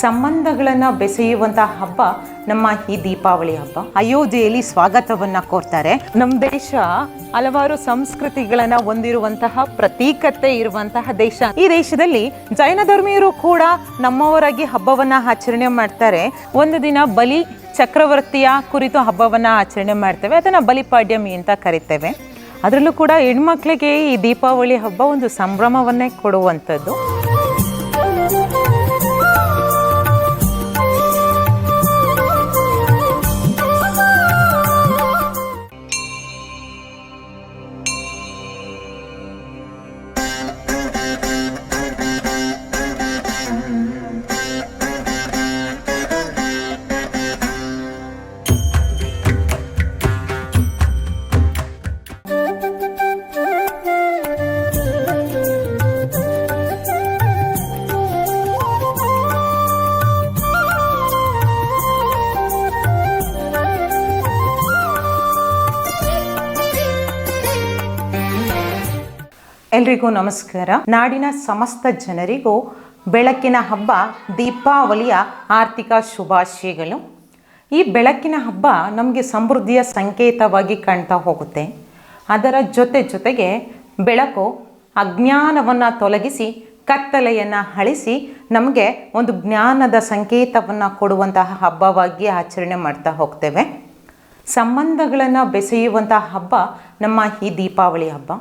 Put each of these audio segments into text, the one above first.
ಸಂಬಂಧಗಳನ್ನು ಬೆಸೆಯುವಂತಹ ಹಬ್ಬ ನಮ್ಮ ಈ ದೀಪಾವಳಿ ಹಬ್ಬ. ಅಯೋಧ್ಯೆಯಲ್ಲಿ ಸ್ವಾಗತವನ್ನ ಕೋರ್ತಾರೆ. ನಮ್ಮ ದೇಶ ಹಲವಾರು ಸಂಸ್ಕೃತಿಗಳನ್ನ ಹೊಂದಿರುವಂತಹ ಪ್ರತೀಕತೆ ಇರುವಂತಹ ದೇಶ. ಈ ದೇಶದಲ್ಲಿ ಜೈನ ಧರ್ಮೀಯರು ಕೂಡ ನಮ್ಮವರಾಗಿ ಹಬ್ಬವನ್ನ ಆಚರಣೆ ಮಾಡ್ತಾರೆ. ಒಂದು ದಿನ ಬಲಿ ಚಕ್ರವರ್ತಿಯ ಕುರಿತು ಹಬ್ಬವನ್ನ ಆಚರಣೆ ಮಾಡ್ತೇವೆ. ಅದನ್ನ ಬಲಿಪಾಡ್ಯಮಿ ಅಂತ ಕರಿತೇವೆ. ಅದರಲ್ಲೂ ಕೂಡ ಹೆಣ್ಮಕ್ಳಿಗೆ ಈ ದೀಪಾವಳಿ ಹಬ್ಬ ಒಂದು ಸಂಭ್ರಮವನ್ನೇ ಕೊಡುವಂಥದ್ದು. ಎಲ್ರಿಗೂ ನಮಸ್ಕಾರ. ನಾಡಿನ ಸಮಸ್ತ ಜನರಿಗೂ ಬೆಳಕಿನ ಹಬ್ಬ, ದೀಪಾವಳಿಯ ಆರ್ಥಿಕ ಶುಭಾಶಯಗಳು. ಈ ಬೆಳಕಿನ ಹಬ್ಬ ನಮಗೆ ಸಮೃದ್ಧಿಯ ಸಂಕೇತವಾಗಿ ಕಾಣ್ತಾ ಹೋಗುತ್ತೆ. ಅದರ ಜೊತೆ ಜೊತೆಗೆ ಬೆಳಕು ಅಜ್ಞಾನವನ್ನು ತೊಲಗಿಸಿ, ಕತ್ತಲೆಯನ್ನು ಅಳಿಸಿ ನಮಗೆ ಒಂದು ಜ್ಞಾನದ ಸಂಕೇತವನ್ನು ಕೊಡುವಂತಹ ಹಬ್ಬವಾಗಿ ಆಚರಣೆ ಮಾಡ್ತಾ ಹೋಗ್ತೇವೆ. ಸಂಬಂಧಗಳನ್ನು ಬೆಸೆಯುವಂತಹ ಹಬ್ಬ ನಮ್ಮ ಈ ದೀಪಾವಳಿ ಹಬ್ಬ.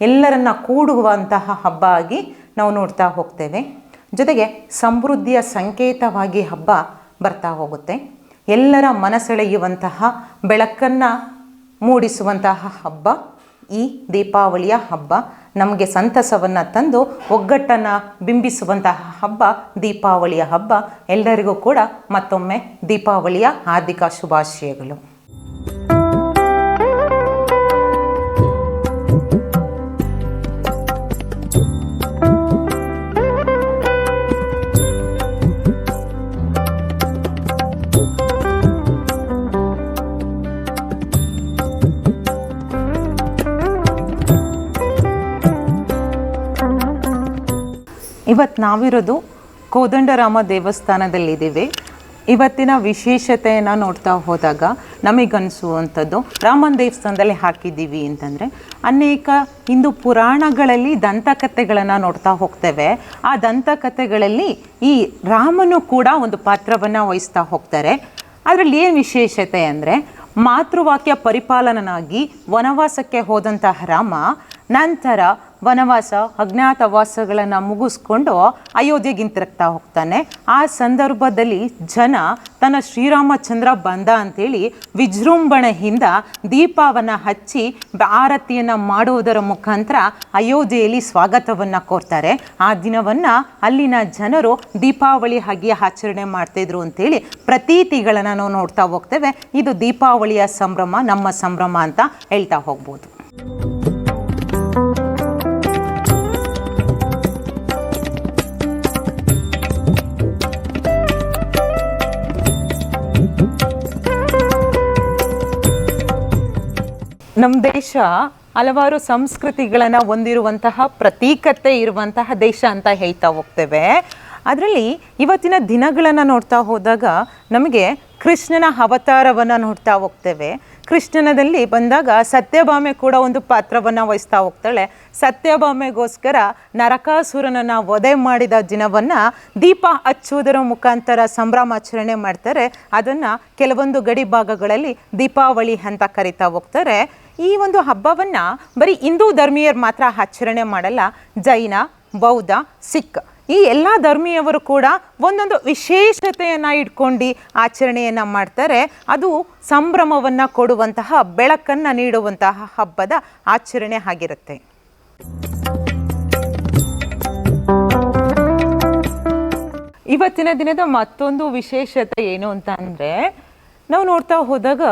ಎಲ್ಲರನ್ನ ಕೂಡುವಂತಹ ಹಬ್ಬ ಆಗಿ ನಾವು ನೋಡ್ತಾ ಹೋಗ್ತೇವೆ. ಜೊತೆಗೆ ಸಮೃದ್ಧಿಯ ಸಂಕೇತವಾಗಿ ಹಬ್ಬ ಬರ್ತಾ ಹೋಗುತ್ತೆ. ಎಲ್ಲರ ಮನಸೆಳೆಯುವಂತಹ, ಬೆಳಕನ್ನು ಮೂಡಿಸುವಂತಹ ಹಬ್ಬ, ಈ ದೀಪಾವಳಿಯ ಹಬ್ಬ, ನಮಗೆ ಸಂತಸವನ್ನು ತಂದು ಒಗ್ಗಟ್ಟನ್ನು ಬಿಂಬಿಸುವಂತಹ ಹಬ್ಬ, ದೀಪಾವಳಿಯ ಹಬ್ಬ. ಎಲ್ಲರಿಗೂ ಕೂಡ ಮತ್ತೊಮ್ಮೆ ದೀಪಾವಳಿಯ ಹಾರ್ದಿಕ ಶುಭಾಶಯಗಳು. ಇವತ್ತು ನಾವಿರೋದು ಕೋದಂಡರಾಮ ದೇವಸ್ಥಾನದಲ್ಲಿದ್ದೀವಿ. ಇವತ್ತಿನ ವಿಶೇಷತೆಯನ್ನು ನೋಡ್ತಾ ಹೋದಾಗ ನಮಗನ್ನಿಸುವಂಥದ್ದು ರಾಮನ ದೇವಸ್ಥಾನದಲ್ಲಿ ಹಾಕಿದ್ದೀವಿ ಅಂತಂದರೆ ಅನೇಕ ಹಿಂದೂ ಪುರಾಣಗಳಲ್ಲಿ ದಂತಕಥೆಗಳನ್ನು ನೋಡ್ತಾ ಹೋಗ್ತೇವೆ. ಆ ದಂತಕಥೆಗಳಲ್ಲಿ ಈ ರಾಮನು ಕೂಡ ಒಂದು ಪಾತ್ರವನ್ನು ವಹಿಸ್ತಾ ಹೋಗ್ತಾರೆ. ಅದರಲ್ಲಿ ಏನು ವಿಶೇಷತೆ ಅಂದರೆ ಮಾತೃವಾಕ್ಯ ಪರಿಪಾಲನನಾಗಿ ವನವಾಸಕ್ಕೆ ಹೋದಂತಹ ರಾಮ, ನಂತರ ವನವಾಸ, ಅಜ್ಞಾತವಾಸಗಳನ್ನು ಮುಗಿಸ್ಕೊಂಡು ಅಯೋಧ್ಯೆಗೆ ಹಿಂತಿರುಗ್ತಾ ಹೋಗ್ತಾನೆ. ಆ ಸಂದರ್ಭದಲ್ಲಿ ಜನ ತನ್ನ ಶ್ರೀರಾಮಚಂದ್ರ ಬಂದ ಅಂತೇಳಿ ವಿಜೃಂಭಣೆಯಿಂದ ದೀಪವನ್ನು ಹಚ್ಚಿ ಆರತಿಯನ್ನು ಮಾಡುವುದರ ಮುಖಾಂತರ ಅಯೋಧ್ಯೆಯಲ್ಲಿ ಸ್ವಾಗತವನ್ನು ಕೋರ್ತಾರೆ. ಆ ದಿನವನ್ನು ಅಲ್ಲಿನ ಜನರು ದೀಪಾವಳಿ ಹಾಗೆ ಆಚರಣೆ ಮಾಡ್ತಾಯಿದ್ರು ಅಂತೇಳಿ ಪ್ರತೀತಿಗಳನ್ನು ನಾವು ನೋಡ್ತಾ ಹೋಗ್ತೇವೆ. ಇದು ದೀಪಾವಳಿಯ ಸಂಭ್ರಮ, ನಮ್ಮ ಸಂಭ್ರಮ ಅಂತ ಹೇಳ್ತಾ ಹೋಗ್ಬೋದು. ನಮ್ಮ ದೇಶ ಹಲವಾರು ಸಂಸ್ಕೃತಿಗಳನ್ನು ಹೊಂದಿರುವಂತಹ ಪ್ರತೀಕತೆ ಇರುವಂತಹ ದೇಶ ಅಂತ ಹೇಳ್ತಾ ಹೋಗ್ತೇವೆ. ಅದರಲ್ಲಿ ಇವತ್ತಿನ ದಿನಗಳನ್ನು ನೋಡ್ತಾ ಹೋದಾಗ ನಮಗೆ ಕೃಷ್ಣನ ಅವತಾರವನ್ನು ನೋಡ್ತಾ ಹೋಗ್ತೇವೆ. ಕೃಷ್ಣನದಲ್ಲಿ ಬಂದಾಗ ಸತ್ಯಭಾಮೆ ಕೂಡ ಒಂದು ಪಾತ್ರವನ್ನು ವಹಿಸ್ತಾ ಹೋಗ್ತಾಳೆ. ಸತ್ಯಭಾಮೆಗೋಸ್ಕರ ನರಕಾಸುರನನ್ನು ವಧೆ ಮಾಡಿದ ದಿನವನ್ನು ದೀಪ ಹಚ್ಚುವುದರ ಮುಖಾಂತರ ಸಂಭ್ರಮಾಚರಣೆ ಮಾಡ್ತಾರೆ. ಅದನ್ನು ಕೆಲವೊಂದು ಗಡಿ ಭಾಗಗಳಲ್ಲಿ ದೀಪಾವಳಿ ಅಂತ ಕರಿತಾ ಹೋಗ್ತಾರೆ. ಈ ಒಂದು ಹಬ್ಬವನ್ನು ಬರೀ ಹಿಂದೂ ಧರ್ಮೀಯರು ಮಾತ್ರ ಆಚರಣೆ ಮಾಡಲ್ಲ, ಜೈನ, ಬೌದ್ಧ, ಸಿಖ್. ಈ ಎಲ್ಲ ಧರ್ಮೀಯವರು ಕೂಡ ಒಂದೊಂದು ವಿಶೇಷತೆಯನ್ನು ಇಟ್ಕೊಂಡು ಆಚರಣೆಯನ್ನು ಮಾಡ್ತಾರೆ. ಅದು ಸಂಭ್ರಮವನ್ನು ಕೊಡುವಂತಹ, ಬೆಳಕನ್ನು ನೀಡುವಂತಹ ಹಬ್ಬದ ಆಚರಣೆ ಆಗಿರುತ್ತೆ. ಇವತ್ತಿನ ದಿನದ ಮತ್ತೊಂದು ವಿಶೇಷತೆ ಏನು ಅಂತ ಅಂದರೆ ನಾವು ನೋಡ್ತಾ ಹೋದಾಗ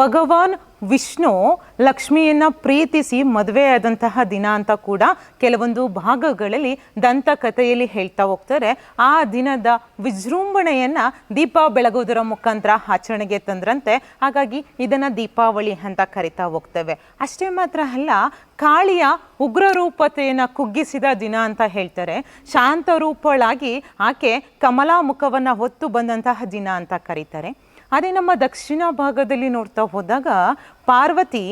ಭಗವಾನ್ ವಿಷ್ಣು ಲಕ್ಷ್ಮಿಯನ್ನ ಪ್ರೀತಿಸಿ ಮದುವೆ ಆದಂತಹ ದಿನ ಅಂತ ಕೂಡ ಕೆಲವೊಂದು ಭಾಗಗಳಲ್ಲಿ ದಂತಕಥೆಯಲ್ಲಿ ಹೇಳ್ತಾ ಹೋಗ್ತಾರೆ. ಆ ದಿನದ ವಿಜೃಂಭಣೆಯನ್ನ ದೀಪ ಬೆಳಗೋದರ ಮುಖಾಂತರ ಆಚರಣೆಗೆ ತಂದ್ರಂತೆ. ಹಾಗಾಗಿ ಇದನ್ನ ದೀಪಾವಳಿ ಅಂತ ಕರಿತಾ ಹೋಗ್ತೇವೆ. ಅಷ್ಟೇ ಮಾತ್ರ ಅಲ್ಲ, ಕಾಳಿಯ ಉಗ್ರ ರೂಪತೆಯನ್ನು ಕುಗ್ಗಿಸಿದ ದಿನ ಅಂತ ಹೇಳ್ತಾರೆ. ಶಾಂತ ರೂಪಳಾಗಿ ಆಕೆ ಕಮಲಾ ಮುಖವನ್ನು ಹೊತ್ತು ಬಂದಂತಹ ದಿನ ಅಂತ ಕರೀತಾರೆ. ಅದೇ ನಮ್ಮ ದಕ್ಷಿಣ ಭಾಗದಲ್ಲಿ ನೋಡ್ತಾ ಹೋದಾಗ ಪಾರ್ವತಿ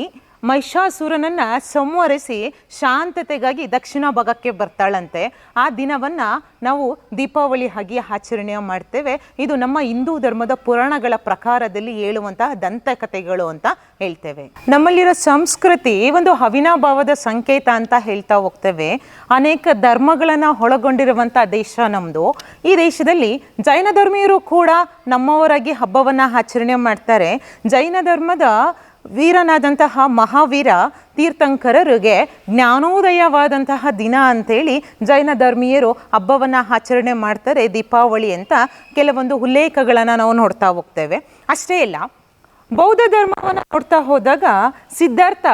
ಮಹಿಷಾಸುರನನ್ನ ಸಂವರಿಸಿ ಶಾಂತತೆಗಾಗಿ ದಕ್ಷಿಣ ಭಾಗಕ್ಕೆ ಬರ್ತಾಳಂತೆ. ಆ ದಿನವನ್ನ ನಾವು ದೀಪಾವಳಿ ಆಗಿ ಆಚರಣೆ ಮಾಡ್ತೇವೆ. ಇದು ನಮ್ಮ ಹಿಂದೂ ಧರ್ಮದ ಪುರಾಣಗಳ ಪ್ರಕಾರದಲ್ಲಿ ಹೇಳುವಂತಹ ದಂತಕಥೆಗಳು ಅಂತ ಹೇಳ್ತೇವೆ. ನಮ್ಮಲ್ಲಿರೋ ಸಂಸ್ಕೃತಿ ಒಂದು ಅವಿನಾಭಾವದ ಸಂಕೇತ ಅಂತ ಹೇಳ್ತಾ ಹೋಗ್ತೇವೆ. ಅನೇಕ ಧರ್ಮಗಳನ್ನ ಒಳಗೊಂಡಿರುವಂಥ ದೇಶ ನಮ್ಮದು ಈ ದೇಶದಲ್ಲಿ ಜೈನ ಧರ್ಮೀಯರು ಕೂಡ ನಮ್ಮವರಾಗಿ ಹಬ್ಬವನ್ನ ಆಚರಣೆ ಮಾಡ್ತಾರೆ. ಜೈನ ಧರ್ಮದ ವೀರನಾದಂತಹ ಮಹಾವೀರ ತೀರ್ಥಂಕರರಿಗೆ ಜ್ಞಾನೋದಯವಾದಂತಹ ದಿನ ಅಂತೇಳಿ ಜೈನ ಧರ್ಮೀಯರು ಹಬ್ಬವನ್ನು ಆಚರಣೆ ಮಾಡ್ತಾರೆ ದೀಪಾವಳಿ ಅಂತ. ಕೆಲವೊಂದು ಉಲ್ಲೇಖಗಳನ್ನು ನಾವು ನೋಡ್ತಾ ಹೋಗ್ತೇವೆ. ಅಷ್ಟೇ ಇಲ್ಲ, ಬೌದ್ಧ ಧರ್ಮವನ್ನು ನೋಡ್ತಾ ಹೋದಾಗ ಸಿದ್ಧಾರ್ಥ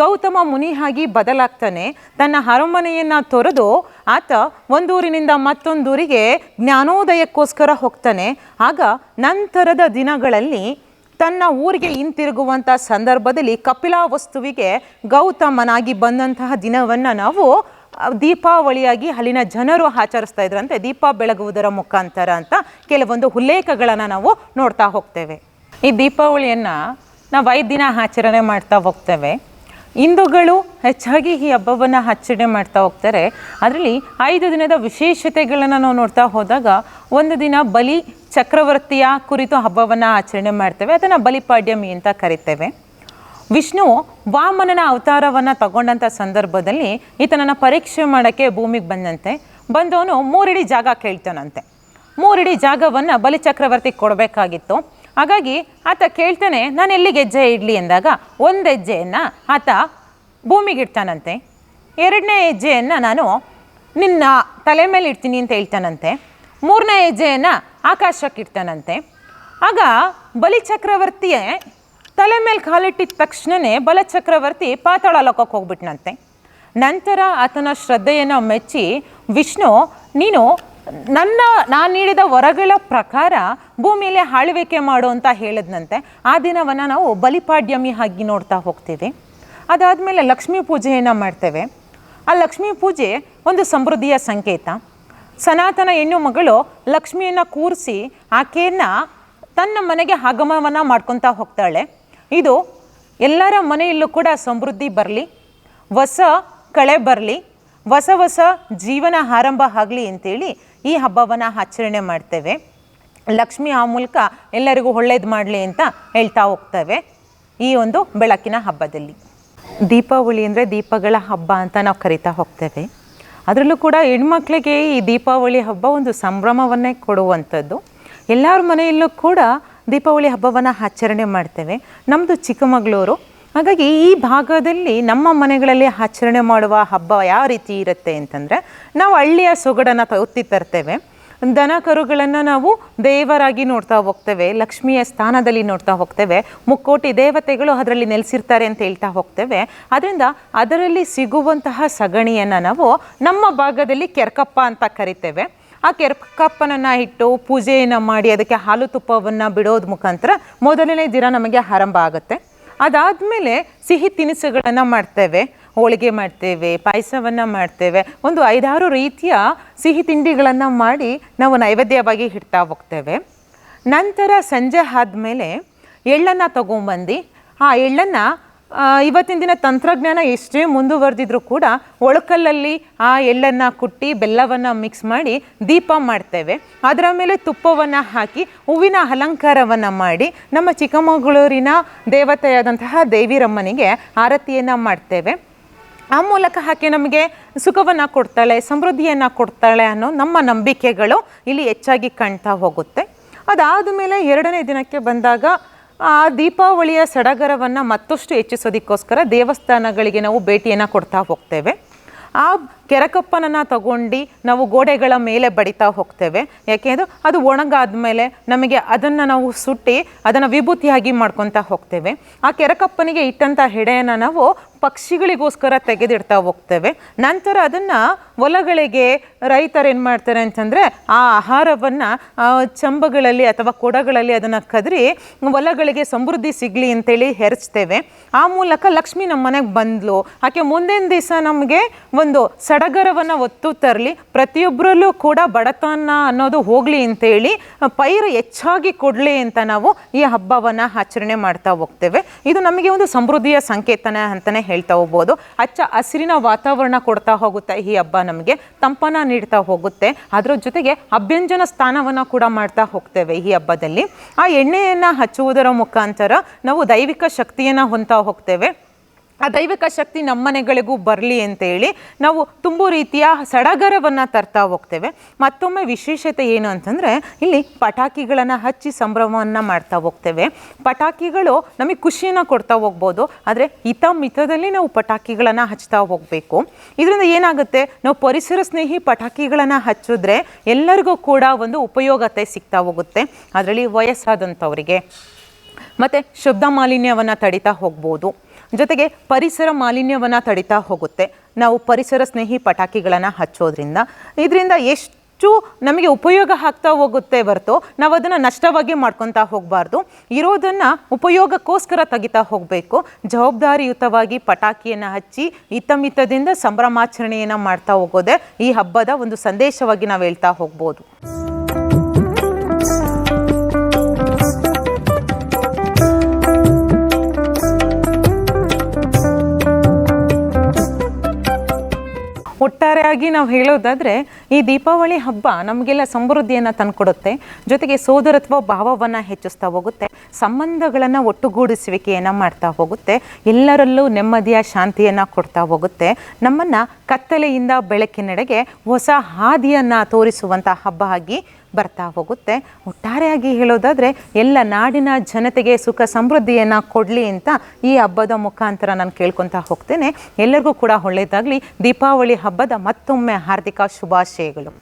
ಗೌತಮ ಮುನಿಯಾಗಿ ಬದಲಾಗ್ತಾನೆ. ತನ್ನ ಅರಮನೆಯನ್ನು ತೊರೆದು ಆತ ಒಂದೂರಿನಿಂದ ಮತ್ತೊಂದೂರಿಗೆ ಜ್ಞಾನೋದಯಕ್ಕೋಸ್ಕರ ಹೋಗ್ತಾನೆ. ಆಗ ನಂತರದ ದಿನಗಳಲ್ಲಿ ತನ್ನ ಊರಿಗೆ ಹಿಂತಿರುಗುವಂಥ ಸಂದರ್ಭದಲ್ಲಿ ಕಪಿಲಾ ವಸ್ತುವಿಗೆ ಗೌತಮನಾಗಿ ಬಂದಂತಹ ದಿನವನ್ನು ನಾವು ದೀಪಾವಳಿಯಾಗಿ ಅಲ್ಲಿನ ಜನರು ಆಚರಿಸ್ತಾ ಇದ್ರಂತೆ. ದೀಪ ಬೆಳಗುವುದರ ಮುಖಾಂತರ ಅಂತ ಕೆಲವೊಂದು ಉಲ್ಲೇಖಗಳನ್ನು ನಾವು ನೋಡ್ತಾ ಹೋಗ್ತೇವೆ. ಈ ದೀಪಾವಳಿಯನ್ನು ನಾವು ಐದು ದಿನ ಆಚರಣೆ ಮಾಡ್ತಾ ಹೋಗ್ತೇವೆ. ಹಿಂದೂಗಳು ಹೆಚ್ಚಾಗಿ ಈ ಹಬ್ಬವನ್ನು ಆಚರಣೆ ಮಾಡ್ತಾ ಹೋಗ್ತಾರೆ. ಅದರಲ್ಲಿ ಐದು ದಿನದ ವಿಶೇಷತೆಗಳನ್ನು ನಾವು ನೋಡ್ತಾ ಹೋದಾಗ ಒಂದು ದಿನ ಬಲಿ ಚಕ್ರವರ್ತಿಯ ಕುರಿತು ಹಬ್ಬವನ್ನು ಆಚರಣೆ ಮಾಡ್ತೇವೆ. ಅದನ್ನು ಬಲಿಪಾಡ್ಯಮಿ ಅಂತ ಕರಿತೇವೆ. ವಿಷ್ಣು ವಾಮನನ ಅವತಾರವನ್ನು ತಗೊಂಡಂಥ ಸಂದರ್ಭದಲ್ಲಿ ಈತನನ್ನು ಪರೀಕ್ಷೆ ಮಾಡೋಕ್ಕೆ ಭೂಮಿಗೆ ಬಂದಂತೆ. ಬಂದವನು ಮೂರಿಡಿ ಜಾಗ ಕೇಳ್ತಾನಂತೆ. ಮೂರಿಡಿ ಜಾಗವನ್ನು ಬಲಿಚಕ್ರವರ್ತಿಗೆ ಕೊಡಬೇಕಾಗಿತ್ತು. ಹಾಗಾಗಿ ಆತ ಕೇಳ್ತಾನೆ, ನಾನು ಎಲ್ಲಿ ಗೆಜ್ಜೆ ಇಡಲಿ? ಎಂದಾಗ ಒಂದು ಹೆಜ್ಜೆಯನ್ನು ಆತ ಭೂಮಿಗೆ ಇಡ್ತಾನಂತೆ. ಎರಡನೇ ಹೆಜ್ಜೆಯನ್ನು ನಾನು ನಿನ್ನ ತಲೆ ಮೇಲೆ ಇಡ್ತೀನಿ ಅಂತ ಹೇಳ್ತಾನಂತೆ. ಮೂರನೇ ಹೆಜ್ಜೆಯನ್ನು ಆಕಾಶಕ್ಕೆ ಇಡ್ತಾನಂತೆ. ಆಗ ಬಲಿಚಕ್ರವರ್ತಿಯೇ ತಲೆ ಮೇಲೆ ಕಾಲಿಟ್ಟಿದ ತಕ್ಷಣವೇ ಬಲಚಕ್ರವರ್ತಿ ಪಾತಾಳ ಲೋಕಕ್ಕೆ ಹೋಗ್ಬಿಟ್ನಂತೆ. ನಂತರ ಆತನ ಶ್ರದ್ಧೆಯನ್ನು ಮೆಚ್ಚಿ, ವಿಷ್ಣು, ನೀನು ನನ್ನ, ನಾನು ನೀಡಿದ ವರಗಳ ಪ್ರಕಾರ ಭೂಮಿಯಲ್ಲಿ ಆಳ್ವಿಕೆ ಮಾಡು ಅಂತ ಹೇಳಿದ್ನಂತೆ. ಆ ದಿನವನ್ನು ನಾವು ಬಲಿಪಾಡ್ಯಮಿ ಆಗಿ ನೋಡ್ತಾ ಹೋಗ್ತೀವಿ. ಅದಾದಮೇಲೆ ಲಕ್ಷ್ಮೀ ಪೂಜೆಯನ್ನು ಮಾಡ್ತೇವೆ. ಆ ಲಕ್ಷ್ಮೀ ಪೂಜೆ ಒಂದು ಸಮೃದ್ಧಿಯ ಸಂಕೇತ. ಸನಾತನ ಹೆಣ್ಣು ಮಗಳು ಲಕ್ಷ್ಮಿಯನ್ನು ಕೂರಿಸಿ ಆಕೆಯನ್ನು ತನ್ನ ಮನೆಗೆ ಆಗಮನವನ್ನು ಮಾಡ್ಕೊತಾ ಹೋಗ್ತಾಳೆ. ಇದು ಎಲ್ಲರ ಮನೆಯಲ್ಲೂ ಕೂಡ ಸಮೃದ್ಧಿ ಬರಲಿ. ಹೊಸ ಕಳೆ ಬರಲಿ. ಹೊಸ ಹೊಸ ಜೀವನ ಆರಂಭ ಆಗಲಿ ಅಂತೇಳಿ ಈ ಹಬ್ಬವನ್ನು ಆಚರಣೆ ಮಾಡ್ತೇವೆ. ಲಕ್ಷ್ಮಿ ಆ ಮೂಲಕ ಎಲ್ಲರಿಗೂ ಒಳ್ಳೇದು ಮಾಡಲಿ ಅಂತ ಹೇಳ್ತಾ ಹೋಗ್ತೇವೆ ಈ ಒಂದು ಬೆಳಕಿನ ಹಬ್ಬದಲ್ಲಿ. ದೀಪಾವಳಿ ಅಂದರೆ ದೀಪಗಳ ಹಬ್ಬ ಅಂತ ನಾವು ಕರಿತಾ ಹೋಗ್ತೇವೆ. ಅದರಲ್ಲೂ ಕೂಡ ಹೆಣ್ಮಕ್ಳಿಗೆ ಈ ದೀಪಾವಳಿ ಹಬ್ಬ ಒಂದು ಸಂಭ್ರಮವನ್ನೇ ಕೊಡುವಂಥದ್ದು. ಎಲ್ಲರ ಮನೆಯಲ್ಲೂ ಕೂಡ ದೀಪಾವಳಿ ಹಬ್ಬವನ್ನು ಆಚರಣೆ ಮಾಡ್ತೇವೆ. ನಮ್ಮದು ಚಿಕ್ಕಮಗಳೂರು ಹಾಗಾಗಿ ಈ ಭಾಗದಲ್ಲಿ ನಮ್ಮ ಮನೆಗಳಲ್ಲಿ ಆಚರಣೆ ಮಾಡುವ ಹಬ್ಬ ಯಾವ ರೀತಿ ಇರುತ್ತೆ ಅಂತಂದರೆ, ನಾವು ಹಳ್ಳಿಯ ಸೊಗಡನ್ನು ಒತ್ತಿ ತರ್ತೇವೆ. ದನ ಕರುಗಳನ್ನು ನಾವು ದೇವರಾಗಿ ನೋಡ್ತಾ ಹೋಗ್ತೇವೆ, ಲಕ್ಷ್ಮಿಯ ಸ್ಥಾನದಲ್ಲಿ ನೋಡ್ತಾ ಹೋಗ್ತೇವೆ, ಮುಕ್ಕೋಟಿ ದೇವತೆಗಳು ಅದರಲ್ಲಿ ನೆಲೆಸಿರ್ತಾರೆ ಅಂತ ಹೇಳ್ತಾ ಹೋಗ್ತೇವೆ. ಅದರಿಂದ ಅದರಲ್ಲಿ ಸಿಗುವಂತಹ ಸಗಣಿಯನ್ನು ನಾವು ನಮ್ಮ ಭಾಗದಲ್ಲಿ ಕೆರ್ಕಪ್ಪ ಅಂತ ಕರಿತೇವೆ. ಆ ಕೆರ್ಕಪ್ಪನನ್ನು ಇಟ್ಟು ಪೂಜೆಯನ್ನು ಮಾಡಿ ಅದಕ್ಕೆ ಹಾಲು ತುಪ್ಪವನ್ನು ಬಿಡೋದು ಮುಖಾಂತರ ಮೊದಲನೇ ದಿನ ನಮಗೆ ಆರಂಭ ಆಗುತ್ತೆ. ಅದಾದಮೇಲೆ ಸಿಹಿ ತಿನಿಸುಗಳನ್ನು ಮಾಡ್ತೇವೆ, ಹೋಳಿಗೆ ಮಾಡ್ತೇವೆ, ಪಾಯಸವನ್ನು ಮಾಡ್ತೇವೆ. ಒಂದು ಐದಾರು ರೀತಿಯ ಸಿಹಿ ತಿಂಡಿಗಳನ್ನು ಮಾಡಿ ನಾವು ನೈವೇದ್ಯವಾಗಿ ಇಡ್ತಾ ಹೋಗ್ತೇವೆ. ನಂತರ ಸಂಜೆ ಆದಮೇಲೆ ಎಳ್ಳನ್ನು ತಗೊಂಬಂದು, ಆ ಎಳ್ಳನ್ನು ಇವತ್ತಿನ ದಿನ ತಂತ್ರಜ್ಞಾನ ಎಷ್ಟೇ ಮುಂದುವರೆದಿದ್ರು ಕೂಡ ಒಳಕಲ್ಲಲ್ಲಿ ಆ ಎಳ್ಳನ್ನು ಕುಟ್ಟಿ ಬೆಲ್ಲವನ್ನು ಮಿಕ್ಸ್ ಮಾಡಿ ದೀಪ ಮಾಡ್ತೇವೆ. ಅದರ ಮೇಲೆ ತುಪ್ಪವನ್ನು ಹಾಕಿ ಹೂವಿನ ಅಲಂಕಾರವನ್ನು ಮಾಡಿ ನಮ್ಮ ಚಿಕ್ಕಮಗಳೂರಿನ ದೇವತೆಯಾದಂತಹ ದೇವಿರಮ್ಮನಿಗೆ ಆರತಿಯನ್ನು ಮಾಡ್ತೇವೆ. ಆ ಮೂಲಕ ಹಾಕಿ ನಮಗೆ ಸುಖವನ್ನು ಕೊಡ್ತಾಳೆ, ಸಮೃದ್ಧಿಯನ್ನು ಕೊಡ್ತಾಳೆ ಅನ್ನೋ ನಮ್ಮ ನಂಬಿಕೆಗಳು ಇಲ್ಲಿ ಹೆಚ್ಚಾಗಿ ಕಾಣ್ತಾ ಹೋಗುತ್ತೆ. ಅದಾದ ಮೇಲೆ ಎರಡನೇ ದಿನಕ್ಕೆ ಬಂದಾಗ ಆ ದೀಪಾವಳಿಯ ಸಡಗರವನ್ನು ಮತ್ತಷ್ಟು ಹೆಚ್ಚಿಸೋದಕ್ಕೋಸ್ಕರ ದೇವಸ್ಥಾನಗಳಿಗೆ ನಾವು ಭೇಟಿಯನ್ನು ಕೊಡ್ತಾ ಹೋಗ್ತೇವೆ. ಆ ಕೆರಕಪ್ಪನನ್ನು ತಗೊಂಡು ನಾವು ಗೋಡೆಗಳ ಮೇಲೆ ಬಡಿತಾ ಹೋಗ್ತೇವೆ. ಯಾಕೆಂದ್ರೆ ಅದು ಒಣಗಾದ ಮೇಲೆ ನಮಗೆ ಅದನ್ನು ನಾವು ಸುಟ್ಟಿ ಅದನ್ನು ವಿಭೂತಿಯಾಗಿ ಮಾಡ್ಕೊತಾ ಹೋಗ್ತೇವೆ. ಆ ಕೆರಕಪ್ಪನಿಗೆ ಇಟ್ಟಂಥ ಹೆಡೆಯನ್ನು ನಾವು ಪಕ್ಷಿಗಳಿಗೋಸ್ಕರ ತೆಗೆದಿಡ್ತಾ ಹೋಗ್ತೇವೆ. ನಂತರ ಅದನ್ನು ಹೊಲಗಳಿಗೆ ರೈತರು ಏನು ಮಾಡ್ತಾರೆ ಅಂತಂದರೆ ಆ ಆಹಾರವನ್ನು ಚಂಬಗಳಲ್ಲಿ ಅಥವಾ ಕೊಡಗಳಲ್ಲಿ ಅದನ್ನು ಕದರಿ ಹೊಲಗಳಿಗೆ ಸಮೃದ್ಧಿ ಸಿಗಲಿ ಅಂತೇಳಿ ಹೆರಚ್ತೇವೆ. ಆ ಮೂಲಕ ಲಕ್ಷ್ಮಿ ನಮ್ಮ ಮನೆಗೆ ಬಂದ್ಲು. ಆಕೆ ಮುಂದಿನ ದಿವಸ ನಮಗೆ ಒಂದು ಸಡಗರವನ್ನು ಒತ್ತು ತರಲಿ. ಪ್ರತಿಯೊಬ್ಬರಲ್ಲೂ ಕೂಡ ಬಡತನ ಅನ್ನೋದು ಹೋಗಲಿ ಅಂತೇಳಿ ಪೈರು ಹೆಚ್ಚಾಗಿ ಕೊಡಲಿ ಅಂತ ನಾವು ಈ ಹಬ್ಬವನ್ನು ಆಚರಣೆ ಮಾಡ್ತಾ ಹೋಗ್ತೇವೆ. ಇದು ನಮಗೆ ಒಂದು ಸಮೃದ್ಧಿಯ ಸಂಕೇತನ ಅಂತಲೇ ಹೇಳ್ತಾ ಹೋಗ್ಬೋದು. ಹಚ್ಚ ಹಸಿರಿನ ವಾತಾವರಣ ಕೊಡ್ತಾ ಹೋಗುತ್ತೆ ಈ ಹಬ್ಬ ನಮಗೆ. ತಂಪನ ನೀಡ್ತಾ ಹೋಗುತ್ತೆ. ಅದರ ಜೊತೆಗೆ ಅಭ್ಯಂಜನ ಸ್ಥಾನವನ್ನು ಕೂಡ ಮಾಡ್ತಾ ಹೋಗ್ತೇವೆ ಈ ಹಬ್ಬದಲ್ಲಿ. ಆ ಎಣ್ಣೆಯನ್ನು ಹಚ್ಚುವುದರ ಮುಖಾಂತರ ನಾವು ದೈವಿಕ ಶಕ್ತಿಯನ್ನು ಹೊಂತಾ ಹೋಗ್ತೇವೆ. ಆ ದೈವಿಕ ಶಕ್ತಿ ನಮ್ಮ ಮನೆಗಳಿಗೂ ಬರಲಿ ಅಂತೇಳಿ ನಾವು ತುಂಬ ರೀತಿಯ ಸಡಗರವನ್ನು ತರ್ತಾ ಹೋಗ್ತೇವೆ. ಮತ್ತೊಮ್ಮೆ ವಿಶೇಷತೆ ಏನು ಅಂತಂದರೆ ಇಲ್ಲಿ ಪಟಾಕಿಗಳನ್ನು ಹಚ್ಚಿ ಸಂಭ್ರಮವನ್ನು ಮಾಡ್ತಾ ಹೋಗ್ತೇವೆ. ಪಟಾಕಿಗಳು ನಮಗೆ ಖುಷಿಯನ್ನು ಕೊಡ್ತಾ ಹೋಗ್ಬೋದು, ಆದರೆ ಹಿತ ಮಿತದಲ್ಲಿ ನಾವು ಪಟಾಕಿಗಳನ್ನು ಹಚ್ತಾ ಹೋಗಬೇಕು. ಇದರಿಂದ ಏನಾಗುತ್ತೆ? ನಾವು ಪರಿಸರ ಸ್ನೇಹಿ ಪಟಾಕಿಗಳನ್ನು ಹಚ್ಚಿದ್ರೆ ಎಲ್ಲರಿಗೂ ಕೂಡ ಒಂದು ಉಪಯೋಗತೆ ಸಿಗ್ತಾ ಹೋಗುತ್ತೆ. ಅದರಲ್ಲಿ ವಯಸ್ಸಾದಂಥವರಿಗೆ. ಮತ್ತು ಶಬ್ದ ಮಾಲಿನ್ಯವನ್ನು ತಡಿತಾ ಹೋಗ್ಬೋದು. ಜೊತೆಗೆ ಪರಿಸರ ಮಾಲಿನ್ಯವನ್ನು ತಡಿತಾ ಹೋಗುತ್ತೆ. ನಾವು ಪರಿಸರ ಸ್ನೇಹಿ ಪಟಾಕಿಗಳನ್ನು ಹಚ್ಚೋದ್ರಿಂದ. ಇದರಿಂದ ಎಷ್ಟು ನಮಗೆ ಉಪಯೋಗ ಆಗ್ತಾ ಹೋಗುತ್ತೆ ಹೊರತು ನಾವು ಅದನ್ನು ನಷ್ಟವಾಗಿ ಮಾಡ್ಕೊತಾ ಹೋಗಬಾರ್ದು. ಇರೋದನ್ನು ಉಪಯೋಗಕ್ಕೋಸ್ಕರ ತೆಗಿತಾ ಹೋಗಬೇಕು. ಜವಾಬ್ದಾರಿಯುತವಾಗಿ ಪಟಾಕಿಯನ್ನು ಹಚ್ಚಿ ಹಿತಮಿತದಿಂದ ಸಂಭ್ರಮಾಚರಣೆಯನ್ನು ಮಾಡ್ತಾ ಹೋಗೋದೇ ಈ ಹಬ್ಬದ ಒಂದು ಸಂದೇಶವಾಗಿ ನಾವು ಹೇಳ್ತಾ ಹೋಗ್ಬೋದು. ಒಟ್ಟಾರೆಯಾಗಿ ನಾವು ಹೇಳೋದಾದರೆ ಈ ದೀಪಾವಳಿ ಹಬ್ಬ ನಮಗೆಲ್ಲ ಸಮೃದ್ಧಿಯನ್ನು ತಂದುಕೊಡುತ್ತೆ. ಜೊತೆಗೆ ಸೋದರತ್ವ ಭಾವವನ್ನು ಹೆಚ್ಚಿಸ್ತಾ ಹೋಗುತ್ತೆ. ಸಂಬಂಧಗಳನ್ನು ಒಟ್ಟುಗೂಡಿಸುವಿಕೆಯನ್ನು ಮಾಡ್ತಾ ಹೋಗುತ್ತೆ. ಎಲ್ಲರಲ್ಲೂ ನೆಮ್ಮದಿಯ ಶಾಂತಿಯನ್ನು ಕೊಡ್ತಾ ಹೋಗುತ್ತೆ. ನಮ್ಮನ್ನು ಕತ್ತಲೆಯಿಂದ ಬೆಳಕಿನೆಡೆಗೆ ಹೊಸ ಹಾದಿಯನ್ನು ತೋರಿಸುವಂಥ ಹಬ್ಬ ಆಗಿ ಬರ್ತಾ ಹೋಗುತ್ತೆ. ಒಟ್ಟಾರೆಯಾಗಿ ಹೇಳೋದಾದರೆ, ಎಲ್ಲ ನಾಡಿನ ಜನತೆಗೆ ಸುಖ ಸಮೃದ್ಧಿಯನ್ನು ಕೊಡಲಿ ಅಂತ ಈ ಹಬ್ಬದ ಮುಖಾಂತರ ನಾನು ಕೇಳ್ಕೊತಾ ಹೋಗ್ತೇನೆ. ಎಲ್ಲರಿಗೂ ಕೂಡ ಒಳ್ಳೆಯದಾಗಲಿ ದೀಪಾವಳಿ ಹಬ್ಬದ ಮತ್ತೊಮ್ಮೆ ಹಾರ್ದಿಕ ಶುಭಾಶಯಗಳು.